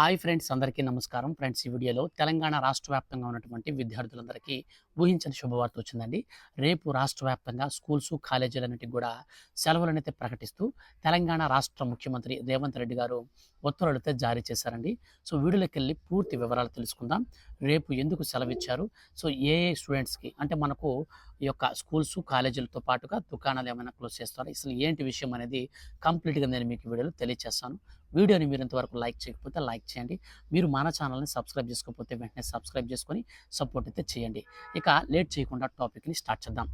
Hi friends అందరికీ నమస్కారం. Friends ఈ వీడియోలో తెలంగాణ రాష్ట్ర వ్యాప్తంగా ఉన్నటువంటి విద్యార్థులందరికీ ఊహించని శుభవార్త వచ్చిందండి. రేపు రాష్ట్ర వ్యాప్తంగా స్కూల్స్ కాలేజీలన్నిటికి కూడా సెలవులనైతే ప్రకటిస్తూ తెలంగాణ రాష్ట్ర ముఖ్యమంత్రి రేవంత్ రెడ్డి గారు ఉత్తర్వులు అయితే జారీ చేశారండి. సో వీడియోలోకి వెళ్ళి పూర్తి వివరాలు తెలుసుకుందాం. రేపు ఎందుకు సెలవిచ్చారు? సో ఏ ఏ స్టూడెంట్స్కి? అంటే మనకు ఈ యొక్క స్కూల్స్ కాలేజీలతో పాటుగా దుకాణాలు ఏమైనా క్లోజ్ చేస్తారో? అసలు ఏంటి విషయం అనేది కంప్లీట్గా నేను మీకు వీడియోలో తెలియజేస్తాను వీడియోని మీరు ఇంతవరకు లైక్ చేయకపోతే లైక్ చేయండి. మీరు మన ఛానల్ని సబ్స్క్రైబ్ చేసుకోకపోతే వెంటనే సబ్స్క్రైబ్ చేసుకొని సపోర్ట్ అయితే చేయండి. ఇక లేట్ చేయకుండా టాపిక్ని స్టార్ట్ చేద్దాం.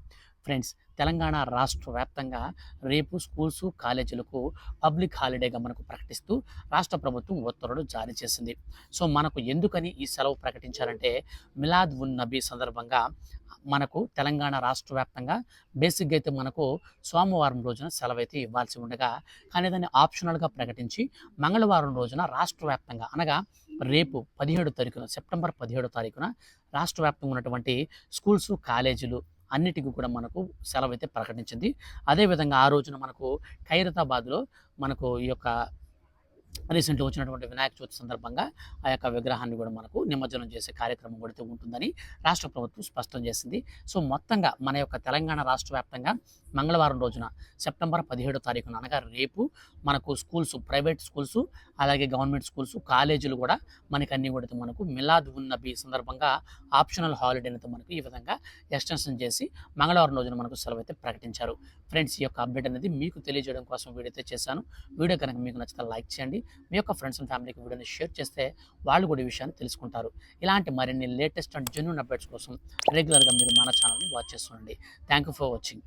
ఫ్రెండ్స్ తెలంగాణ రాష్ట్ర వ్యాప్తంగా రేపు స్కూల్స్ కాలేజీలకు పబ్లిక్ హాలిడేగా మనకు ప్రకటిస్తూ రాష్ట్ర ప్రభుత్వం ఉత్తర్వులు జారీ చేసింది. సో మనకు ఎందుకని ఈ సెలవు ప్రకటించారంటే మిలాద్ ఉన్ నబీ సందర్భంగా మనకు తెలంగాణ రాష్ట్ర వ్యాప్తంగా బేసిక్గా అయితే మనకు సోమవారం రోజున సెలవు అయితే ఇవ్వాల్సి ఉండగా కానీ దాన్ని ఆప్షనల్గా ప్రకటించి మంగళవారం రోజున రాష్ట్ర వ్యాప్తంగా అనగా రేపు పదిహేడు తారీఖున సెప్టెంబర్ పదిహేడు తారీఖున రాష్ట్ర వ్యాప్తంగా ఉన్నటువంటి స్కూల్స్ కాలేజీలు అన్నిటికీ కూడా మనకు సెలవు అయితే ప్రకటించింది. అదేవిధంగా ఆ రోజున మనకు ఖైరతాబాద్లో మనకు ఈ యొక్క రీసెంట్గా వచ్చినటువంటి వినాయక చవితి సందర్భంగా ఆ యొక్క విగ్రహాన్ని కూడా మనకు నిమజ్జనం చేసే కార్యక్రమం కూడా ఉంటుందని రాష్ట్ర ప్రభుత్వం స్పష్టం చేసింది. సో మొత్తంగా మన యొక్క తెలంగాణ రాష్ట్ర వ్యాప్తంగా మంగళవారం రోజున సెప్టెంబర్ పదిహేడో తారీఖున అనగా రేపు మనకు స్కూల్స్ ప్రైవేట్ స్కూల్స్ అలాగే గవర్నమెంట్ స్కూల్స్ కాలేజీలు కూడా మనకి అన్ని కూడా మనకు మిలాద్ ఉన్నబీ సందర్భంగా ఆప్షనల్ హాలిడే అయితే మనకు ఈ విధంగా ఎక్స్టెన్షన్ చేసి మంగళవారం రోజున మనకు సెలవు అయితే ప్రకటించారు. ఫ్రెండ్స్ ఈ యొక్క అప్డేట్ అనేది మీకు తెలియజేయడం కోసం వీడియో అయితే చేశాను. వీడియో కనుక మీకు నచ్చితే లైక్ చేయండి. మీ యొక్క ఫ్రెండ్స్ అండ్ ఫ్యామిలీకి వీడియోని షేర్ చేస్తే వాళ్ళు కూడా ఈ విషయాన్ని తెలుసుకుంటారు. ఇలాంటి మరిన్ని లేటెస్ట్ అండ్ జెన్యున్ అప్డేట్స్ కోసం రెగ్యులర్గా మీరు మన ఛానల్ని watch చేస్తుండండి. Thank you for watching